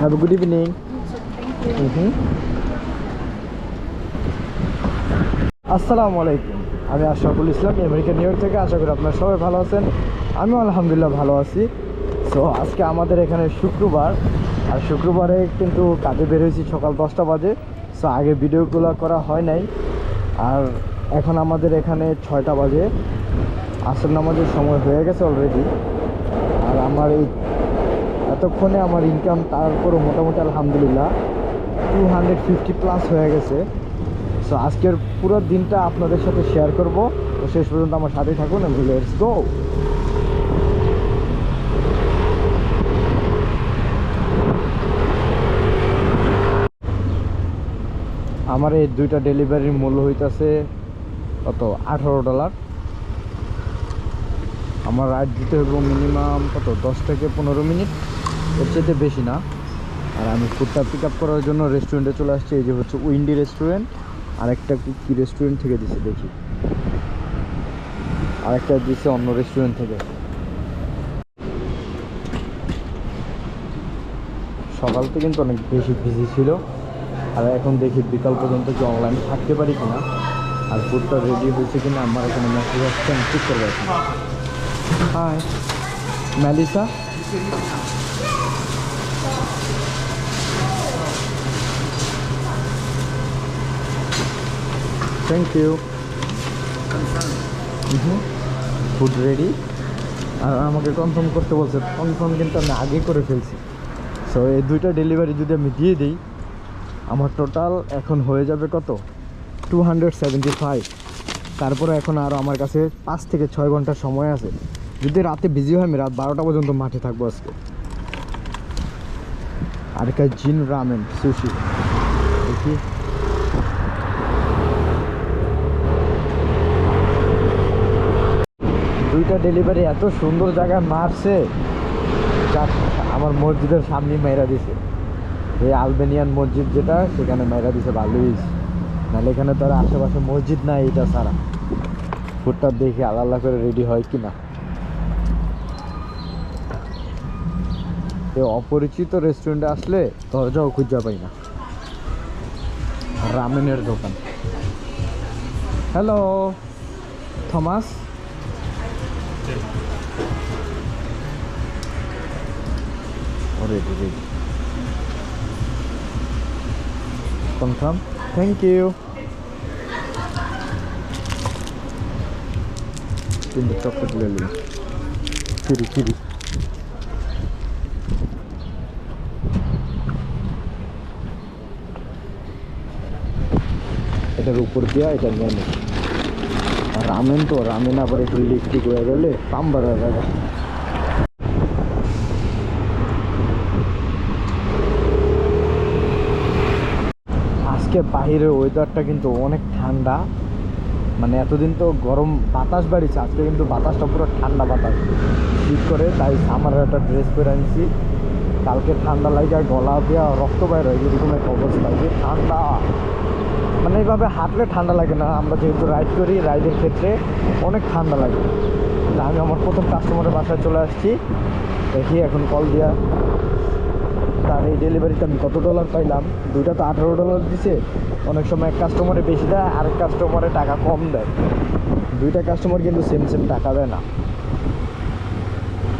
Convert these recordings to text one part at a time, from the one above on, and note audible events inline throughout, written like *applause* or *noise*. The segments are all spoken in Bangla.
হ্যাভ গুড ইভিনিং হুম আসসালামু আলাইকুম আমি Ashraful Islam America New York. আশা করি আপনারা সবাই ভালো আছেন। আমিও আলহামদুলিল্লাহ ভালো আছি। সো আজকে আমাদের এখানে শুক্রবার। আর শুক্রবারে কিন্তু কাজে বের হয়েছি সকাল দশটা বাজে। সো আগে ভিডিওগুলো করা হয় নাই। আর এখন আমাদের এখানে ছয়টা বাজে। আসর নামাজের সময় হয়ে গেছে অলরেডি আর আমার এই এতক্ষণে আমার ইনকাম তারপরও মোটামুটি আলহামদুলিল্লাহ টু হান্ড্রেড ফিফটি প্লাস হয়ে গেছে। সো আজকের পুরো দিনটা আপনাদের সাথে শেয়ার করব। তো শেষ পর্যন্ত আমার সাথেই থাকুন লেটস গো আমার এই দুইটা ডেলিভারির মূল্য হইতেছে কত? আঠারো ডলার। আমার রাইড দিতে হবে মিনিমাম কত? দশ থেকে পনেরো মিনিট। এর চাইতে বেশি না। আর আমি ফুডটা পিক আপ করার জন্য রেস্টুরেন্টে চলে আসছি, এই যে হচ্ছে উইন্ডি রেস্টুরেন্ট আরেকটা কি, কী রেস্টুরেন্ট থেকে দিছে দেখি। আরেকটা দিছে অন্য রেস্টুরেন্ট থেকে। সকাল থেকে কিন্তু অনেক বেশি বিজি ছিল। আর এখন দেখি বিকাল পর্যন্ত কি অনলাইন থাকতে পারি কিনা। আর ফুডটা রেডি হয়েছে কিনা, আমার এখানে মেসেজ আসছে, আমি ঠিক করব এখন। Melissa thank you food ready আর আমাকে কনফার্ম করতে বলছে কনফার্ম কিন্তু আমি আগে করে ফেলছি। সো এই দুইটা ডেলিভারি যদি আমি দিয়ে দিই আমার টোটাল এখন হয়ে যাবে কত? টু হান্ড্রেড সেভেন্টি ফাইভ তারপরে এখন আরও আমার কাছে পাঁচ থেকে ছয় ঘণ্টা সময় আছে। যদি রাতে বিজি হয় আমি রাত বারোটা পর্যন্ত মাঠে থাকব আজকে। আর একটা জিন রামেন সুশি দেখি। দুইটা ডেলিভারি এত সুন্দর জায়গায় মারছে। আমার মসজিদের সামনে মেয়েরা দিছে। এই আলবেনিয়ান মসজিদ যেটা, সেখানে মেয়েরা দিছে ভালোই। নাহলে এখানে তো আর আশেপাশে মসজিদ নাই এটা ছাড়া। ফুটটা দেখি আল্লাহ করে রেডি হয় কি না অপরিচিত রেস্টুরেন্টে আসলে দরজাও খুঁজা পাই না। রামেনের দোকান। Hello Thomas Alright, ready. Come, come. Thank you. In the chocolate lily. Kitty, kitty. এটার উপর দিয়া এটা নিয়ে রামেন তো, রামেন আবার একটু লিপস্টিক হয়ে গেলে হয়ে যাবে আজকে বাহিরের ওয়েদারটা কিন্তু অনেক ঠান্ডা। মানে এতদিন তো গরম বাতাস বাড়িছে আজকে কিন্তু বাতাসটা পুরো ঠান্ডা বাতাস। শীত করে তাই সামারের একটা ড্রেস পরে আনছি। কালকে ঠান্ডা লাগে, গলা দেওয়া, রক্ত বাইর হয়, এরকম একটা অবস্থা। যে ঠান্ডা। মানে এইভাবে হাঁটলে ঠান্ডা লাগে না। আমরা যেহেতু রাইড করি রাইডের ক্ষেত্রে অনেক ঠান্ডা লাগে। আমি আমার প্রথম কাস্টমারের বাসায় চলে আসছি। দেখি এখন কল দিয়া। তার এই ডেলিভারিতে আমি কত ডলার পাইলাম? দুইটা তো আঠারো ডলার দিছে। অনেক সময় এক কাস্টমারে বেশি দেয়, আরেক কাস্টমারে টাকা কম দেয়। দুইটা কাস্টমার কিন্তু সেম সেম টাকা দেয় না।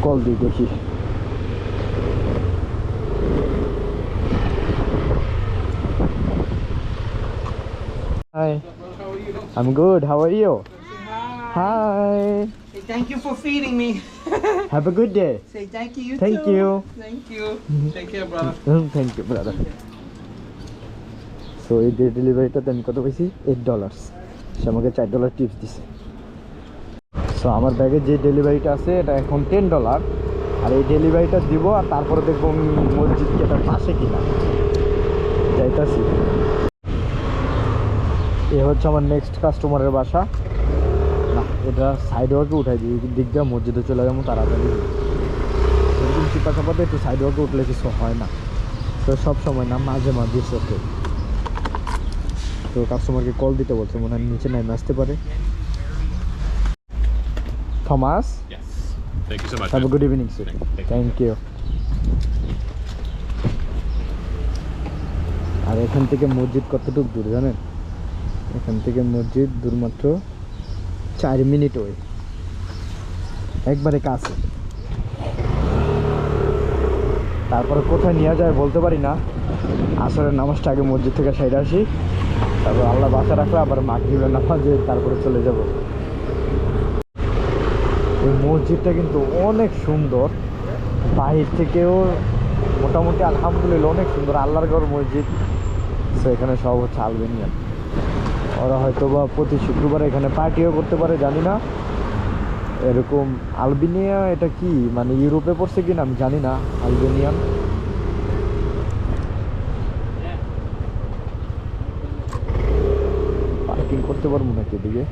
কল দিই দেখি। Hi I'm good. How are you? Hi. Say thank you for feeding me. *laughs* Have a good day. Say thank you. You Thank too. you. Thank you. Take care, brother. Thank you brother so এই যে ডেলিভারিটাতে আমি কত পেয়েছি এইট ডলার্স সে আমাকে চার ডলার টিপস দিছে সো আমার ব্যাগে যে ডেলিভারিটা আছে এটা এখন টেন ডলার আর এই ডেলিভারিটা দিব আর তারপরে দেখব মসজিদ কি পাশে কিনা যাইতাছি এ হচ্ছে আমার নেক্সট কাস্টমারের বাসা। না এটা সাইড ওয়ার্কে উঠাই দিই দিক দিয়ে মসজিদে চলে যাব তাড়াতাড়ি। এরকম চিপা চাপাতে একটু সাইড ওয়ার্কে উঠলে কিছু হয় না। তো সব সময় না মাঝে মাঝে ওকে তো কাস্টমারকে কল দিতে বলছে মনে হয় নিচে নেমে আসতে পারে। Thomas. Thank you so much. Good evening sir Thank- thank you. Thank you আর এখান থেকে মসজিদ কতটুকু দূর জানেন? এখান থেকে মসজিদ দূর মাত্র চার মিনিট ওই একবারে কাছে। তারপরে কোথায় নিয়ে যায় বলতে পারি না। আসরের নামাজটা আগে মসজিদ থেকে সাইড আসি। তারপর আল্লাহ বাসা রাখলে আবার মাগরিবের নামাজে তারপরে চলে যাব। এই মসজিদটা কিন্তু অনেক সুন্দর। বাহির থেকেও মোটামুটি আলহামদুলিল্লাহ অনেক সুন্দর। আল্লাহর ঘর মসজিদ। তো এখানে সব হচ্ছে আলবেনিয়ান ওরা হয়তো বা প্রতি শুক্রবার এখানে পার্টিও করতে পারে, জানি না। এরকম আলবেনিয়া এটা কি? মানে ইউরোপে পড়ছে কিনা? আমি জানি না আলবেনিয়ান পার্কিং করতে পারব নাকি এদিকে।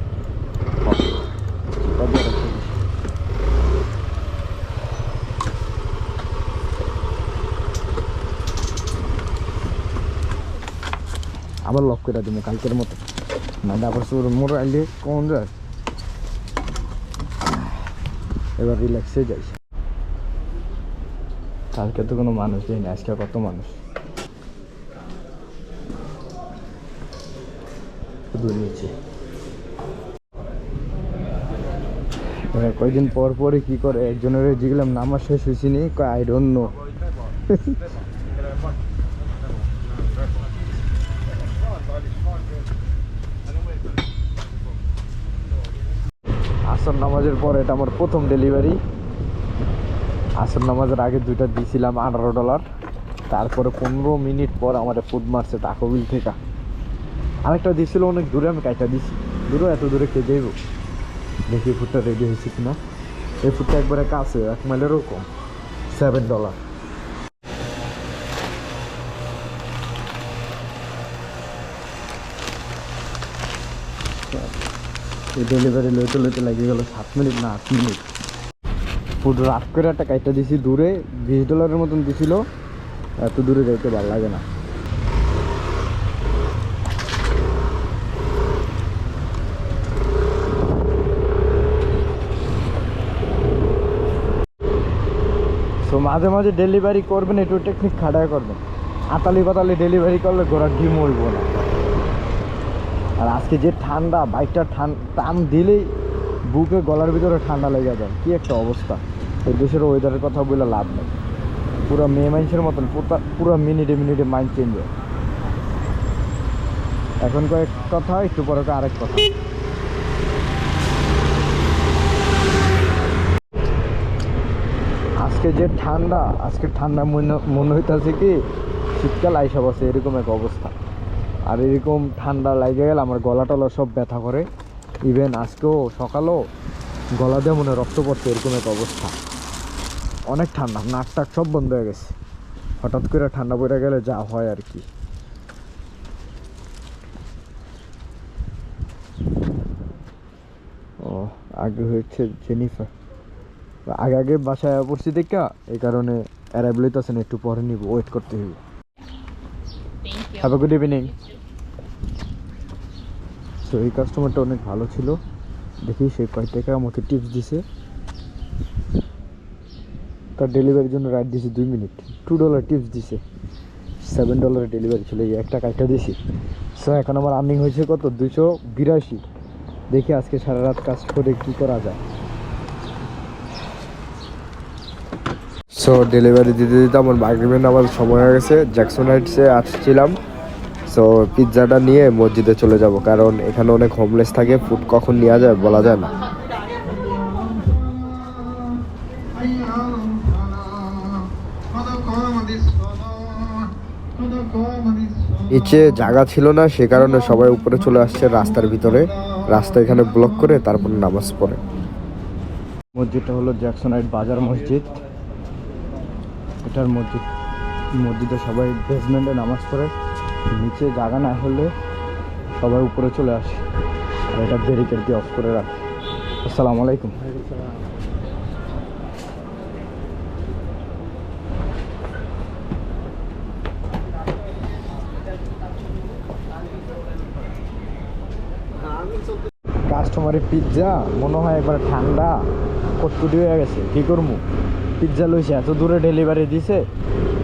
আবার লক করে দিব কালকের মতো। না আবার তোর মোর আইলে কোন যায়? এবার রিল্যাক্সে যাই। কালকে তো কোনো মানুষ নেই আজকে কত মানুষ? শুধু নিচে। পর পরে কি করে, একজনের জিগলাম নামাজ শেষ হয়েছি নি আই ডোন্ট নো নামাজের পর এটা আমার প্রথম ডেলিভারি আসর নামাজের আগে দুইটা দিয়েছিলাম আঠারো ডলার তারপরে পনেরো মিনিট পর আমার ফুড মারছে তাকবিল থেকে। আরেকটা দিয়েছিল অনেক দূরে, আমি কাইটা দিছি? দূরে, এত দূরে কে দেব দেখি ফুডটা রেডি হয়েছে কিনা। এই ফুডটা একবারে কাছে, এক মাইলেরও কম। সেভেন ডলার এই ডেলিভারি লইতে লইতে লাগিয়ে গেল সাত মিনিট না আট মিনিট। ফুড রাত করে একটা কাইটা দিছি দূরে, বিশ ডলারের মতন দিছিল। এত দূরে যাইতে ভালো লাগে না। সো মাঝে মাঝে ডেলিভারি করবেন, একটু টেকনিক খাটায় করবেন। আতালি পাতালি ডেলিভারি করলে ঘোড়ার ডিম হইব না। আর আজকে যে ঠান্ডা বাইকটা টান দিলেই বুকে গলার ভিতরে ঠান্ডা লেগে যায়। কি একটা অবস্থা। এই দেশের ওয়েদারের কথা বলে লাভ নেই। পুরো মে মাইন্সের মতন পুরো মিনিটে মিনিটে মাইন্ড চেঞ্জ হয়। এখন কয়েক কথা, একটু পরে আরেক কথা। আজকে যে ঠান্ডা, আজকে ঠান্ডা মনে মনে হইতেছে কি, শীতকাল আইসা বসে, এরকম এক অবস্থা। আর এরকম ঠান্ডা লাগে গেলে আমার গলা টলা সব ব্যথা করে। ইভেন আজকেও সকালেও গলা দিয়ে মনে রক্ত পড়ছে এরকম এক অবস্থা। অনেক ঠান্ডা নাক টাক সব বন্ধ হয়ে গেছে। হঠাৎ করে ঠান্ডা পড়ে গেলে যা হয় আর কি। ও আগে হয়েছে জেনিফার আগে আগে বাসায় পড়ছি দেখা এই কারণে অ্যারাইভল হইতেছে না একটু পরে নিব ওয়েট করতে হইব। You. Have a good evening so এই কাস্টমারটা অনেক ভালো ছিল। দেখি সে কয় টাকা আমাকে টিপস দিছে। তার ডেলিভারির জন্য রাইট দিছে দুই মিনিট টু ডলার টিপস দিছে। সেভেন ডলারের ডেলিভারি ছিল, এই একটা কাজটা দিছি। সো এখন আমার আর্নিং হয়েছে কত? দুশো বিরাশি। দেখি আজকে সারা রাত কাজ করে কি করা যায়। সো ডেলিভারি দিতে দিতে আমার মাগরিবের নামাজ সময় হয়ে গেছে। জ্যাকসন হাইটসে আসছিলাম। সো পিৎজাটা নিয়ে মসজিদে চলে যাব, কারণ এখানে অনেক হোমলেস থাকে ফুড কখন নেওয়া যায় বলা যায় না। নিচে জায়গা ছিল না, সে কারণে সবাই উপরে চলে আসছে রাস্তার ভিতরে। রাস্তা এখানে ব্লক করে তারপর নামাজ পড়ে। মসজিদটা হলো জ্যাকসনাইট বাজার মসজিদ। এটার মসজিদ মসজিদে সবাই বেসমেন্টে নামাজ পড়ে। নিচে জায়গা না হলে সবাই উপরে চলে আসে। আর এটা ব্যারিকেড দিয়ে অফ করে রাখে। আসসালামু আলাইকুম। কাস্টমারের পিৎজা মনে হয় একবার ঠান্ডা, কটকুটি হয়ে গেছে। কী করব? পিৎজা লইছে, এত দূরে ডেলিভারি দিছে।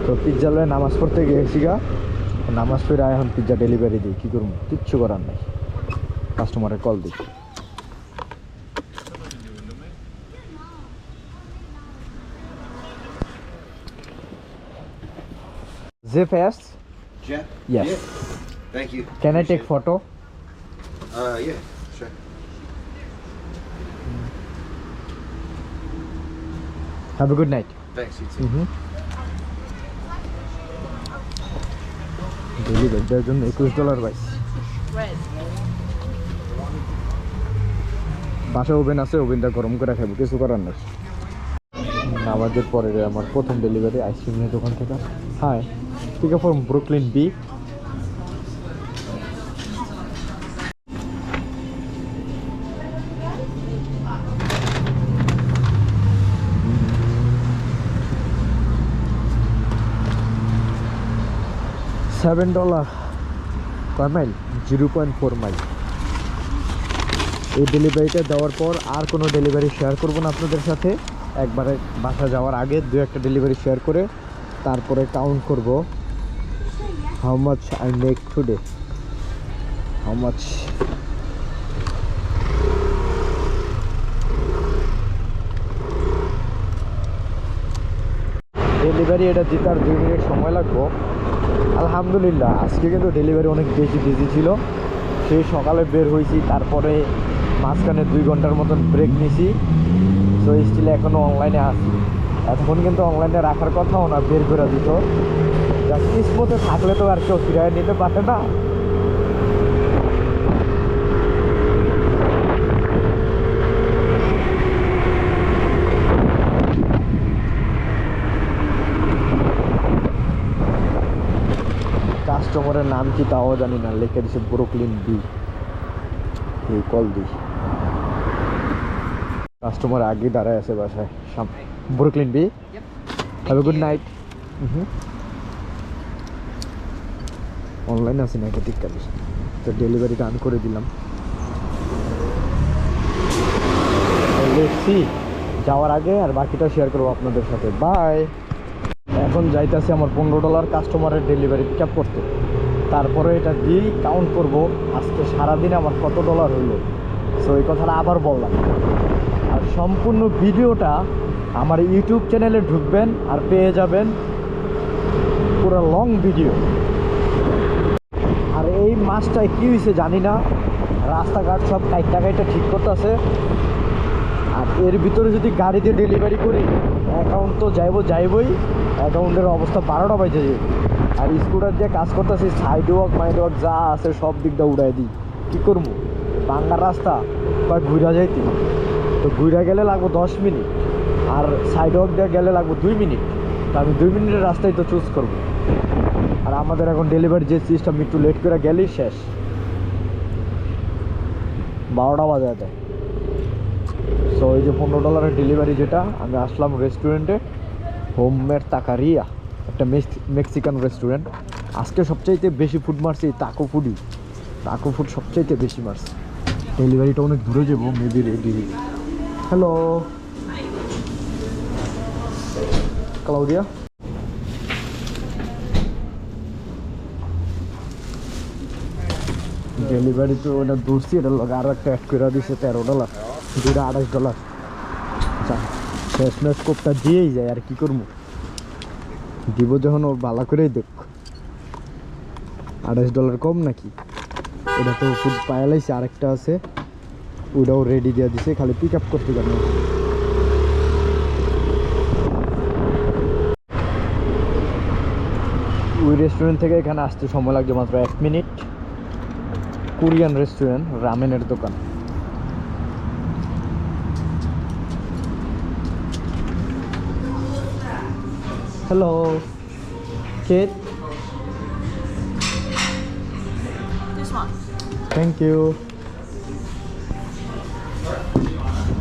তো পিৎজা লয়ে নামাজ পড়তে গিয়েছি গা। নামাজ পড়ে এখন পিৎজা ডেলিভারি দিই কী করব কিচ্ছু করার নাই কাস্টমারের কল দিই যে fast? Jeff? Yes. Yeah. Thank you. Can Appreciate I take Appreciate photo? Uh, yeah, sure. Have a good night. Thanks, you too. হুম ডেলিভারি দেওয়ার জন্য একুশ ডলার পাইছি বাসা ওভেন আছে ওভেনটা গরম করে খাব কিছু করার নেই। আমাদের পরে আমার প্রথম ডেলিভারি আইসক্রিমের দোকান থেকে। হাই ঠিক আছে from Brooklyn B seven dollar কয় mile zero point four mile এই ডেলিভারিটা দেওয়ার পর আর কোনো ডেলিভারি শেয়ার করব না আপনাদের সাথে। একবারে বাসা যাওয়ার আগে দু একটা ডেলিভারি শেয়ার করে তারপরে কাউন্ট করব। How much I make today how much delivery এটা দিতে আর দুই মিনিট সময় লাগবো। আলহামদুলিল্লাহ, আজকে কিন্তু ডেলিভারি অনেক বেশি বিজি ছিল। সেই সকালে বের হয়েছি, তারপরে মাঝখানে দুই ঘণ্টার মতন ব্রেক নিছি। তো স্টিল এখনও অনলাইনে আসি এখন কিন্তু অনলাইনে রাখার কথাও না, বের করে দিত। যা কিসমতে থাকলে তো আর কেউ ফিরায় নিতে পারে না। কাস্টমারের নাম কি তাও জানি না লিখে দিছে ব্রুকলিন বি এই কল দিই কাস্টমার আগে দাঁড়ায় আছে বাসায় সামনে Brooklyn B have a good night online আছে না এটা ঠিক কাজ। তো ডেলিভারিটা আন করে দিলাম। দেখছি যাওয়ার আগে আর বাকিটা শেয়ার করব আপনাদের সাথে। বাই এখন যাইতেছি আমার পনেরো ডলার কাস্টমারের ডেলিভারি পিক আপ করতে। তারপরে এটা দিয়েই কাউন্ট করব। আজকে সারাদিনে আমার কত ডলার হইল? সো এই কথাটা আবার বললাম। আর সম্পূর্ণ ভিডিওটা আমার ইউটিউব চ্যানেলে ঢুকবেন আর পেয়ে যাবেন পুরো লং ভিডিও আর এই মাসটায় কী হয়েছে জানি না। রাস্তাঘাট সব কাইটা কাইটা ঠিক করতেছে। আর এর ভিতরে যদি গাড়িতে ডেলিভারি করি অ্যাকাউন্ট তো যাইব যাইবই অ্যাকাউন্টের অবস্থা বারোটা বাজে। যাবে আর স্কুটার দিয়ে কাজ করতেছি সাইড ওয়াক মাইড ওয়াক যা আছে সব দিকটা উড়াই দিই। কী করব? বাংলার রাস্তা বা ঘুরা যাইতি তো ঘুরা গেলে লাগবো দশ মিনিট, আর সাইড ওয়াক দিয়ে গেলে লাগবো দুই মিনিট। তো আমি দুই মিনিটের রাস্তায় তো চুজ করব। আর আমাদের এখন ডেলিভারি যে সিস্টেম একটু লেট করে গেলেই শেষ। বারোটা বাজে দেয় সো এই যে পনেরো ডলারের ডেলিভারি যেটা, আমি আসলাম রেস্টুরেন্টে হোমমেড তাকারিয়া। একটা মেক্সিকান রেস্টুরেন্ট। আজকে সবচাইতে বেশি ফুড মারছি তাকো ফুডই তাকো ফুড সবচাইতে বেশি মারছে। ডেলিভারিটা অনেক দূরে যাব maybe ready hello Claudia delivery তো ওটা দূরছি এটা লগে আরও একটা অ্যাড করে দিছে, তেরো ডলার দুটা আঠাশ ডলার আচ্ছা শেষ কোপটা দিয়েই যায়, আর কি করব? দিব যখন ওর বালা করেই দেখ। আঠাশ ডলার কম নাকি? এটা তো ফুড পায়ালাইছে আরেকটা আছে। ওটাও রেডি দিয়ে দিছে, খালি পিক আপ করতে যাবে ওই রেস্টুরেন্ট থেকে এখানে আসতে সময় লাগছে মাত্র এক মিনিট। কোরিয়ান রেস্টুরেন্ট রামেনের দোকান। Hello Kate This one. Thank you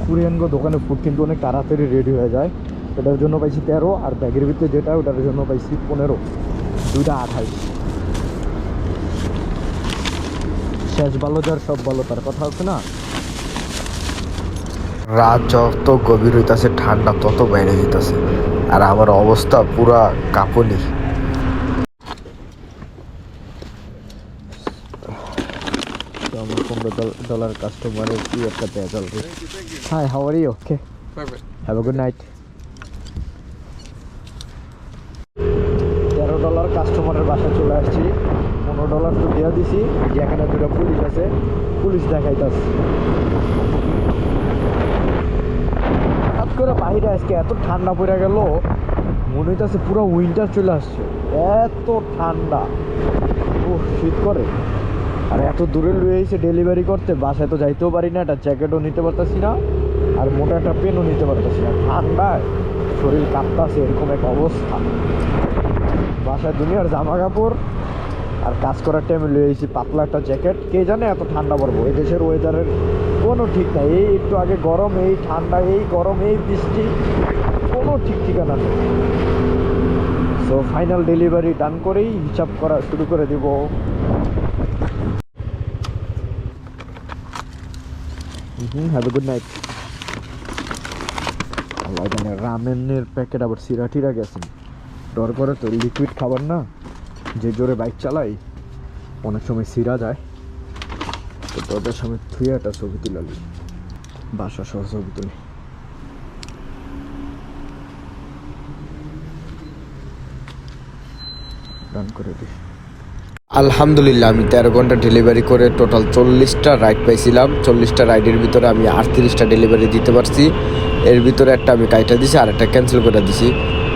Korean গো দোকানে ফুড কিন্তু অনেক তাড়াতাড়ি রেডি হয়ে যায়। এটার জন্য পাইছি তেরো আর ব্যাগের ভিতরে যেটা ওটার জন্য পাইছি পনেরো। দুইটা আঠাইশ। শেষ ভালো যার সব ভালো তার। কথা আছে না? রাত যত গভীর হইতাছে ঠান্ডা তত বাইরে যেতেছে। আর আমার অবস্থা পুরা কাঁপুনি। আমার পনেরো ডলার কাস্টমারের কি একটা puzzle hi how are you okay have a good night তেরো ডলার কাস্টমারের বাসায় চলে আসছি। পনেরো ডলার তো দেওয়া দিছি। যেখানে দুটো পুলিশ আছে পুলিশ দেখাইতাস হঠাৎ করে বাইরে আজকে এত ঠান্ডা পড়ে গেল, মনে হইতাছে পুরো উইন্টার চলে আসছে। এত ঠান্ডা। ও শীত করে। আর এত দূরে লুয়ে এসে ডেলিভারি করতে বাসায় তো যাইতেও পারি না, একটা জ্যাকেটও নিতে পারতাছি না, আর মোটা একটা পেনও নিতে পারতাছি না। ঠান্ডায় শরীর কাঁপতাছে, এরকম এক অবস্থা। বাসায় দুনিয়ার জামা কাপড় আর কাজ করার টাইমে লুয়ে এসেছি পাতলা একটা জ্যাকেট কে জানে এত ঠান্ডা পড়ব? এই দেশের ওয়েদারের কোনো ঠিক নাই। এই একটু আগে গরম, এই ঠান্ডা, এই গরম, এই বৃষ্টি, কোনো ঠিক ঠিকানা নেই। সো ফাইনাল ডেলিভারি ডান করেই হিসাব করা শুরু করে দিব। হ্যাভ এ গুড নাইট রামেনের প্যাকেট আবার সিরা টিরা গেছেন করে তো লিকুইড খাবার না। যে জোরে বাইক চালাই, অনেক সময় সিরা যায়। তো তোদের সামনে থুয়ে একটা ছবি তুলালি বাসা সহ ছবি তুলি। করে দিই আলহামদুলিল্লাহ, আমি তেরো ঘণ্টা ডেলিভারি করে টোটাল চল্লিশটা রাইড পাইছিলাম। চল্লিশটা রাইডের ভিতরে আমি আটত্রিশটা ডেলিভারি দিতে পারছি। এর ভিতরে একটা আমি কাইটা দিছি আর একটা ক্যান্সেল করে দিছি।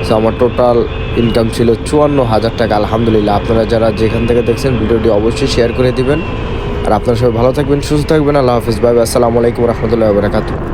সো আমার টোটাল ইনকাম ছিল চুয়ান্ন হাজার টাকা, আলহামদুলিল্লাহ। আপনারা যারা যেখান থেকে দেখছেন, ভিডিওটি অবশ্যই শেয়ার করে দিবেন। আর আপনারা সবাই ভালো থাকবেন, সুস্থ থাকবেন। আল্লাহ হাফিজ, ভাই আসসালামু আলাইকুম রহমতুল্লাহ বারাকাতু